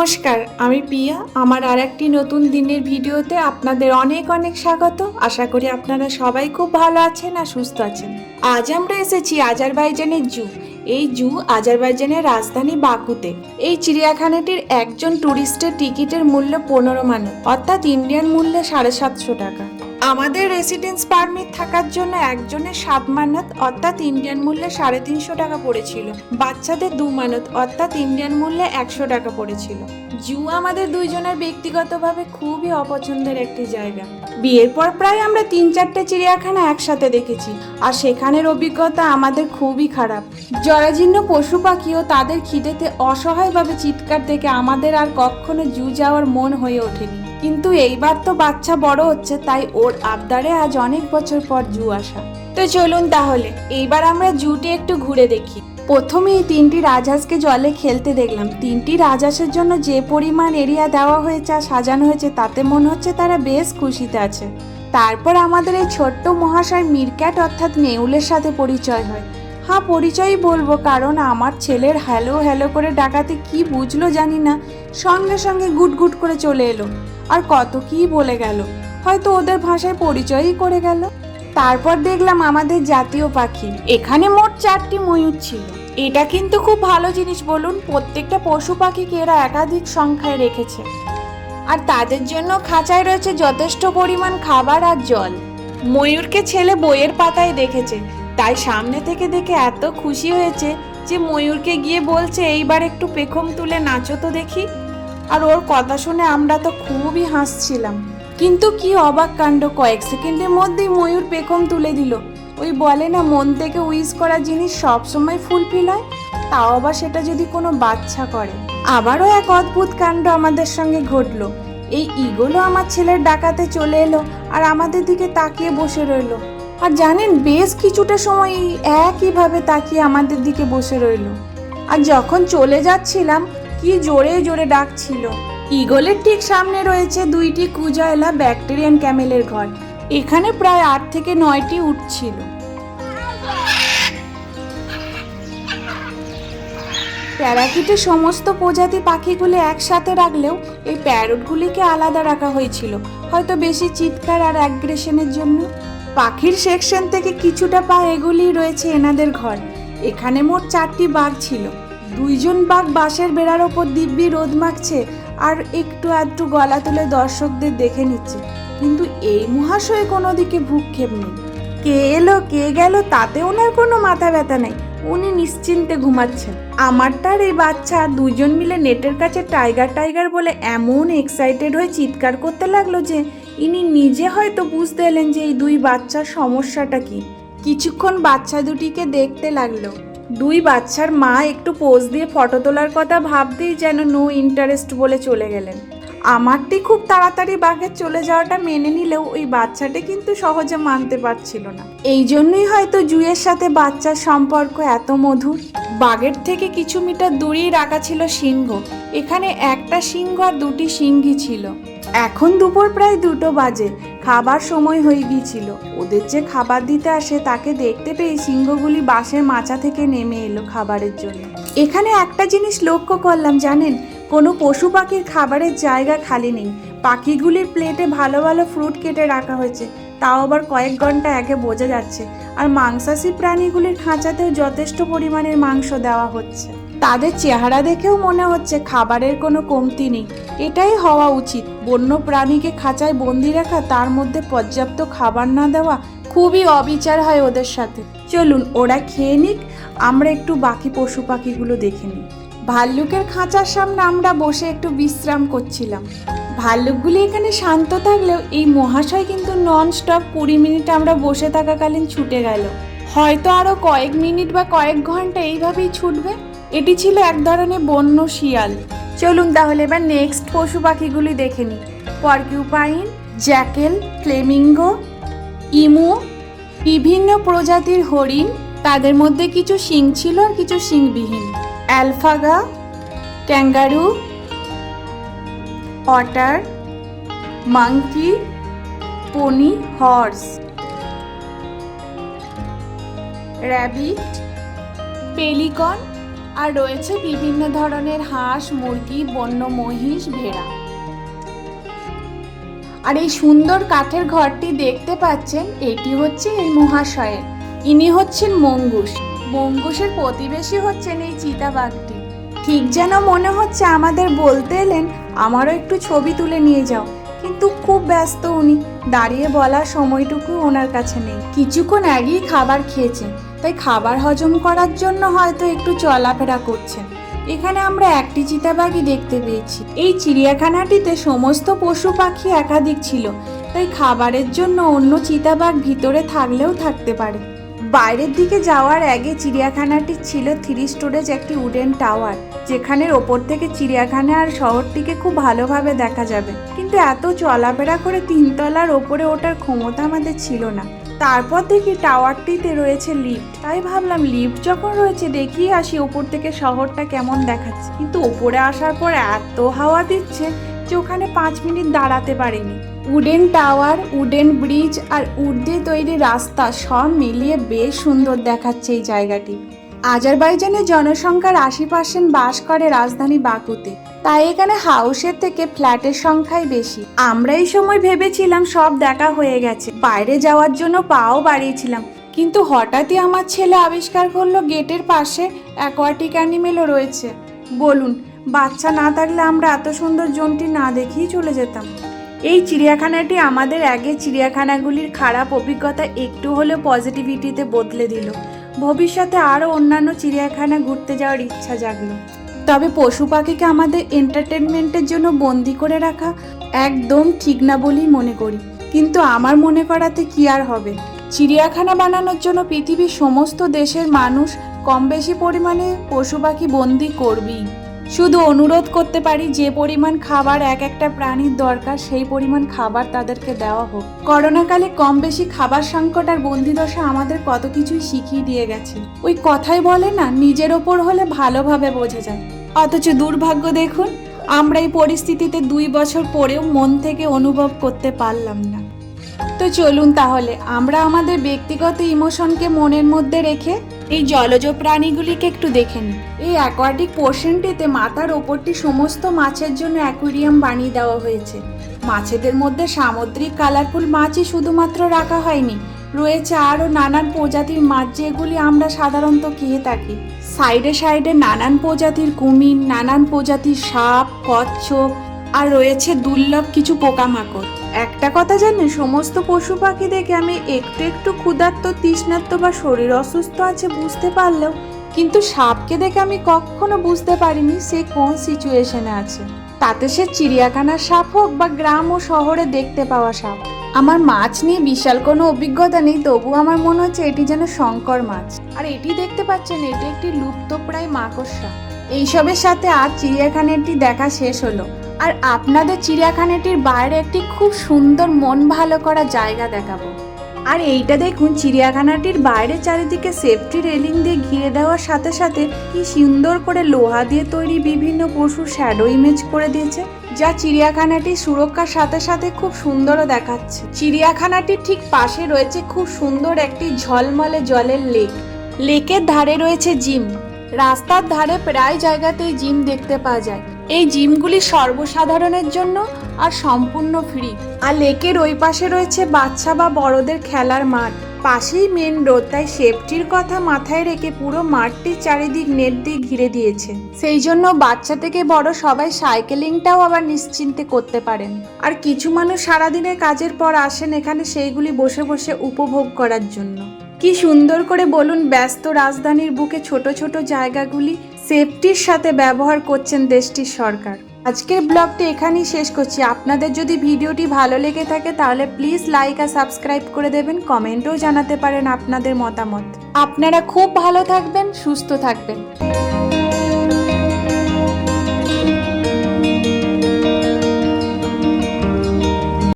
নমস্কার, আমি পিয়া আমার আর একটি নতুন দিনের ভিডিওতে আপনাদের অনেক অনেক স্বাগত। আশা করি আপনারা সবাই খুব ভালো আছেন আর সুস্থ আছেন। আজ আমরা এসেছি আজারবাইজানের জু। এই জু আজারবাইজানের রাজধানী বাকুতে। এই চিড়িয়াখানাটির একজন ট্যুরিস্টের টিকিটের মূল্য পনেরো মানত, অর্থাৎ ইন্ডিয়ান মূল্যে সাড়ে সাতশো টাকা। আমাদের রেসিডেন্স পারমিট থাকার জন্য একজনের সাত মানত, অর্থাৎ ইন্ডিয়ান মূল্যে সাড়ে তিনশো টাকা পড়েছিল। বাচ্চাদের দু মানত, অর্থাৎ ইন্ডিয়ান মূল্যে একশো টাকা পড়েছিল। জু আমাদের দুইজনের ব্যক্তিগতভাবে খুবই অপছন্দের একটি জায়গা। বিয়ের পর প্রায় আমরা তিন চারটে চিড়িয়াখানা একসাথে দেখেছি, আর সেখানের অভিজ্ঞতা আমাদের খুবই খারাপ। জরাজীর্ণ পশু পাখি ও তাদের খিদেতে অসহায়ভাবে চিৎকার দেখে আমাদের আর কখনো জু যাওয়ার মন হয়ে ওঠেনি। কিন্তু এইবার তো বাচ্চা বড় হচ্ছে, তাই ওর আবদারে আজ অনেক বছর পর জু আসা। তো চলুন তাহলে, এইবার আমরা জুটে একটু ঘুরে দেখি। প্রথমে এই তিনটি রাজহাঁসকে জলে খেলতে দেখলাম। তিনটি রাজহাঁসের জন্য যে পরিমাণ এরিয়া দেওয়া হয়েছে আর সাজানো হয়েছে, তাতে মনে হচ্ছে তারা বেশ খুশিতে আছে। তারপর আমাদের এই ছোট্ট মহাশয় মিরক্যাট অর্থাৎ নেউলের সাথে পরিচয় হয়। হ্যাঁ পরিচয়ই বলব, কারণ আমার ছেলের হ্যালো হ্যালো করে ডাকাতে কি বুঝলো জানি না। সঙ্গে সঙ্গে গুট গুট করে চলে এলো। আর কত কি বলে গেল। হয়তো ওদের ভাষায় পরিচয়ই করে গেল। তারপর দেখলাম আমাদের জাতীয় পাখি। এখানে মোট চারটি ময়ূর ছিল। এটা কিন্তু খুব ভালো জিনিস বলুন, প্রত্যেকটা পশু পাখিকে এরা একাধিক সংখ্যায় রেখেছে। আর তাদের জন্য খাঁচায় রয়েছে যথেষ্ট পরিমাণ খাবার আর জল। ময়ূরকে ছেলে বইয়ের পাতায় দেখেছে। তাই সামনে থেকে দেখে এত খুশি হয়েছে যে ময়ূরকে গিয়ে বলছে, এইবার একটু পেখম তুলে নাচো তো দেখি। আর ওর কথা শুনে আমরা তো খুবই হাসছিলাম। কিন্তু কি অবাক কাণ্ড, কয়েক সেকেন্ডের মধ্যেই ময়ূর পেখম তুলে দিল। ওই বলে না, মন থেকে উইস করা জিনিস সবসময় ফুলফিল হয় তাও আবার সেটা যদি কোনো বাচ্চা করে। আবারও এক অদ্ভুত কাণ্ড আমাদের সঙ্গে ঘটলো। এই ইগোলো আমার ছেলের ডাকাতে চলে এলো আর আমাদের দিকে তাকিয়ে বসে রইল। আর জানেন, বেশ কিছুটা সময় একইভাবে তাকিয়ে আমাদের দিকে বসে রইল। আর যখন চলে যাচ্ছিলাম কি জোরে জোরে ডাকছিল। ইগলের ঠিক সামনে রয়েছে দুইটি কুজয়লা ব্যাকটেরিয়ান ক্যামেলের ঘর। এখানে প্রায় আট থেকে নয়টি উঠছিল প্যারাকিটের সমস্ত প্রজাতি পাখিগুলি একসাথে রাখলেও এই প্যারটগুলিকে আলাদা রাখা হয়েছিল। হয়তো বেশি চিৎকার আর অ্যাগ্রেশনের জন্য। পাখির সেকশন থেকে কিছুটা পা এগুলি রয়েছে এনাদের ঘর। এখানে মোট চারটি বাঘ ছিল। দুইজন বাঘ বাঁশের বেড়ার ওপর দিব্যি রোদ মাখছে আর একটু আধটু গলা তুলে দর্শকদের দেখে নিচ্ছে। কিন্তু এই মহাশয় কোনো দিকে ভূক্ষেপ নেই। কে এলো, কে গেল, তাতে ওনার কোনো মাথা ব্যথা নেই। উনি নিশ্চিন্তে ঘুমাচ্ছেন। আমারটার এই বাচ্চা দুজন মিলে নেটের কাছে টাইগার টাইগার বলে এমন এক্সাইটেড হয়ে চিৎকার করতে লাগল যে ইনি নিজে হয়তো বুঝতে এলেন যে এই দুই বাচ্চার সমস্যাটা কি। কিছুক্ষণ বাচ্চা দুটিকে দেখতে লাগল। দুই বাচ্চার মা একটু পোজ দিয়ে ফটো তোলার কথা ভাবতেই যেন নো ইন্টারেস্ট বলে চলে গেলেন। আমারটি খুব তাড়াতাড়ি বাঘের চলে যাওয়াটা মেনে নিলেও ওই বাচ্চাটি কিন্তু সহজে মানতে পারছিল না। এই জন্যই হয়তো জুয়ের সাথে বাচ্চার সম্পর্ক এত মধুর। বাঘের থেকে কিছু মিটার দূরেই রাখা ছিল সিংহ। এখানে একটা সিংহ আর দুটি সিংহী ছিল। এখন দুপুর প্রায় দুটো বাজে। খাবার সময় হয়ে গিয়েছিল। ওদের যে খাবার দিতে আসে তাকে দেখতে পেয়ে সিংহগুলি বাঁশের মাচা থেকে নেমে এলো খাবারের জন্য। এখানে একটা জিনিস লক্ষ্য করলাম, জানেন? কোনো পশু পাখির খাবারের জায়গা খালি নেই। পাখিগুলির প্লেটে ভালো ভালো ফ্রুট কেটে রাখা হয়েছে। তাও আবার কয়েক ঘণ্টা আগে বোঝা যাচ্ছে। আর মাংসাশী প্রাণীগুলির খাঁচাতেও যথেষ্ট পরিমাণের মাংস দেওয়া হচ্ছে। তাদের চেহারা দেখেও মনে হচ্ছে খাবারের কোনো কমতি নেই। এটাই হওয়া উচিত। বন্য প্রাণীকে খাঁচায় বন্দি রাখা, তার মধ্যে পর্যাপ্ত খাবার না দেওয়া খুবই অবিচার হয় ওদের সাথে। চলুন, ওরা খেয়ে নিক, আমরা একটু বাকি পশু পাখিগুলো দেখে নিই। ভাল্লুকের খাঁচার সামনে আমরা বসে একটু বিশ্রাম করছিলাম। ভাল্লুকগুলি এখানে শান্ত থাকলেও এই মহাশয় কিন্তু নন স্টপ কুড়ি মিনিট আমরা বসে থাকাকালীন ছুটে গেল। হয়তো আরও কয়েক মিনিট বা কয়েক ঘণ্টা এইভাবেই ছুটবে। এটি ছিল এক ধরনের বন্য শিয়াল। চলুন তাহলে এবার নেক্সট পশু পাখিগুলি দেখে নিই। পরকিউপাইন জ্যাকেল ফ্লেমিঙ্গো ইমু বিভিন্ন প্রজাতির হরিণ, তাদের মধ্যে কিছু শিং ছিল আর কিছু শিংবিহীন। Alpaca kangaroo otter monkey pony horse rabbit pelican আর রয়েছে বিভিন্ন ধরনের হাঁস, মুরগি, বন্য, মহিষ, ভেড়া। আর এই সুন্দর কাঠের ঘরটি দেখতে পাচ্ছেন, এটি হচ্ছে এই মহাশয়ের। ইনি হচ্ছেন মঙ্গুস মঙ্গুসের প্রতিবেশী হচ্ছেন এই চিতাবাঘটি। ঠিক যেন মনে হচ্ছে আমাদের বলতে এলেন, আমারও একটু ছবি তুলে নিয়ে যাও। কিন্তু খুব ব্যস্ত উনি। দাঁড়িয়ে বলার সময়টুকু ওনার কাছে নেই। কিছুক্ষণ আগেই খাবার খেয়েছেন। খাবার হজম করার জন্য হয়তো একটু চলাফেরা করছেন। এখানে আমরা একটি চিতাবাঘই দেখতে পেয়েছি। এই চিড়িয়াখানাটিতে সমস্ত পশু পাখি একাধিক ছিল, তাই খাবারের জন্য অন্য চিতাবাঘ ভিতরে থাকলেও থাকতে পারে। বাইরের দিকে যাওয়ার আগে চিড়িয়াখানাটি ছিল থ্রি স্টোরেজ একটি উডেন টাওয়ার যেখানের ওপর থেকে চিড়িয়াখানা আর শহরটিকে খুব ভালোভাবে দেখা যাবে। কিন্তু এত চলাফেরা করে তিনতলার ওপরে ওঠার ক্ষমতা আমাদের ছিল না। তারপর দেখি টাওয়ারটিতে রয়েছে লিফট তাই ভাবলাম লিফট যখন রয়েছে, দেখি আসি ওপর থেকে শহরটা কেমন দেখাচ্ছে। কিন্তু ওপরে আসার পর এত হাওয়া দিচ্ছে যে ওখানে পাঁচ মিনিট দাঁড়াতে পারিনি। উডেন টাওয়ার, উডেন ব্রিজ আর উড দিয়ে তৈরি রাস্তা সব মিলিয়ে বেশ সুন্দর দেখাচ্ছে এই জায়গাটি। আজারবাইজানের জনসংখ্যার আশি পার্সেন্ট বাস করে রাজধানী বাকুতে। তাই এখানে হাউসের থেকে ফ্ল্যাটের সংখ্যাই বেশি। আমরা এই সময় ভেবেছিলাম সব দেখা হয়ে গেছে। বাইরে যাওয়ার জন্য পাও বাড়িয়েছিলাম। কিন্তু হঠাৎই আমার ছেলে আবিষ্কার করল গেটের পাশে অ্যাকোয়াটিক অ্যানিমেলও রয়েছে। বলুন, বাচ্চা না থাকলে আমরা এত সুন্দর জোনটি না দেখেই চলে যেতাম। এই চিড়িয়াখানাটি আমাদের আগে চিড়িয়াখানাগুলির খারাপ অভিজ্ঞতা একটু হলেও পজিটিভিটিতে বদলে দিল। ভবিষ্যতে আরও অন্যান্য চিড়িয়াখানা ঘুরতে যাওয়ার ইচ্ছা জাগলো। তবে পশু পাখিকে আমাদের এন্টারটেনমেন্টের জন্য বন্দি করে রাখা একদম ঠিক না বলেই মনে করি। কিন্তু আমার মনে করাতে কি আর হবে? চিড়িয়াখানা বানানোর জন্য পৃথিবীর সমস্ত দেশের মানুষ কম বেশি পরিমাণে পশু পাখি বন্দি করবেই। শুধু অনুরোধ করতে পারি, যে পরিমাণ খাবার এক একটা প্রাণীর দরকার, সেই পরিমাণ খাবার তাদেরকে দেওয়া হোক। করোনাকালে কম বেশি খাবার সংকট আর বন্দিদশা আমাদের কত কিছুই শিখিয়ে দিয়ে গেছে। ওই কথাই বলে না, নিজের ওপর হলে ভালোভাবে বোঝা যায়। অথচ দুর্ভাগ্য দেখুন, আমরা এই পরিস্থিতিতে দুই বছর পরেও মন থেকে অনুভব করতে পারলাম না। তো চলুন তাহলে, আমরা আমাদের ব্যক্তিগত ইমোশনকে মনের মধ্যে রেখে এই জলজ প্রাণীগুলিকে একটু দেখে এই অ্যাকোয়াটিক পোর্শনটিতে মাথার ওপরটি সমস্ত মাছের জন্য অ্যাকুয়ারিয়াম বানিয়ে দেওয়া হয়েছে। মাছেদের মধ্যে সামুদ্রিক কালারফুল মাছই শুধুমাত্র রাখা হয়নি, রয়েছে আরও নানান প্রজাতির মাছ যেগুলি আমরা সাধারণত খেয়ে থাকি। সাইডে সাইডে নানান প্রজাতির কুমির, নানান প্রজাতির সাপ, কচ্ছপ, আর রয়েছে দুর্লভ কিছু পোকামাকড়। একটা কথা জানেন সমস্ত পশু পাখি দেখে আমি একটু একটু ক্ষুধার্ত, তৃষ্ণার্ত বা শরীর অসুস্থ আছে বুঝতে পারলেও, কিন্তু সাপকে দেখে আমি কখনো বুঝতে পারিনি সে কোন সিচুয়েশনে আছে। তাতে সে চিড়িয়াখানার সাপ হোক বা গ্রাম ও শহরে দেখতে পাওয়া সাপ। আমার মাছ নিয়ে বিশাল কোনো অভিজ্ঞতা নেই, তবু আমার মনে হচ্ছে এটি যেন শঙ্কর মাছ। আর এটি দেখতে পাচ্ছেন, এটি একটি লুপ্তপ্রায় মাকড়সা। এইসবের সাথে আর চিড়িয়াখানাটি দেখা শেষ হলো। আর আপনাদের চিড়িয়াখানাটির বাইরে একটি খুব সুন্দর মন ভালো করা জায়গা দেখাবো। আর এইটা দেখুন, চিড়িয়াখানাটির বাইরে চারিদিকে সেফটি রেলিং দিয়ে ঘিরে দেওয়ার সাথে সাথে কি সুন্দর করে লোহা দিয়ে তৈরি বিভিন্ন পশুর শ্যাডো ইমেজ করে দিয়েছে, যা চিড়িয়াখানাটির সুরক্ষার সাথে সাথে খুব সুন্দরও দেখাচ্ছে। চিড়িয়াখানাটির ঠিক পাশে রয়েছে খুব সুন্দর একটি ঝলমলে জলের লেক লেকের ধারে রয়েছে জিম রাস্তার ধারে প্রায় জায়গাতেই জিম দেখতে পাওয়া যায়। এই জিমগুলি সর্বসাধারণের জন্য আর সম্পূর্ণ ফ্রি। আর লেকের ওই পাশে রয়েছে বাচ্চা বা বড়দের খেলার মাঠ। পাশেই মেন রোড তাই সেফটির কথা মাথায় রেখে পুরো মাঠটির চারিদিক নেট দিয়ে ঘিরে দিয়েছে। সেই জন্য বাচ্চা থেকে বড় সবাই সাইকেলিংটাও আবার নিশ্চিন্তে করতে পারেন। আর কিছু মানুষ সারাদিনের কাজের পর আসেন এখানে সেইগুলি বসে বসে উপভোগ করার জন্য। কি সুন্দর করে বলুন, ব্যস্ত রাজধানীর বুকে ছোট ছোট জায়গাগুলি সেফটির সাথে ব্যবহার করছেন দেশটির সরকার। আজকের ব্লগটি এখানেই শেষ করছি। আপনাদের যদি ভিডিওটি ভালো লেগে থাকে, তাহলে প্লিজ লাইক আর সাবস্ক্রাইব করে দেবেন। কমেন্টও জানাতে পারেন আপনাদের মতামত। আপনারা খুব ভালো থাকবেন, সুস্থ থাকবেন।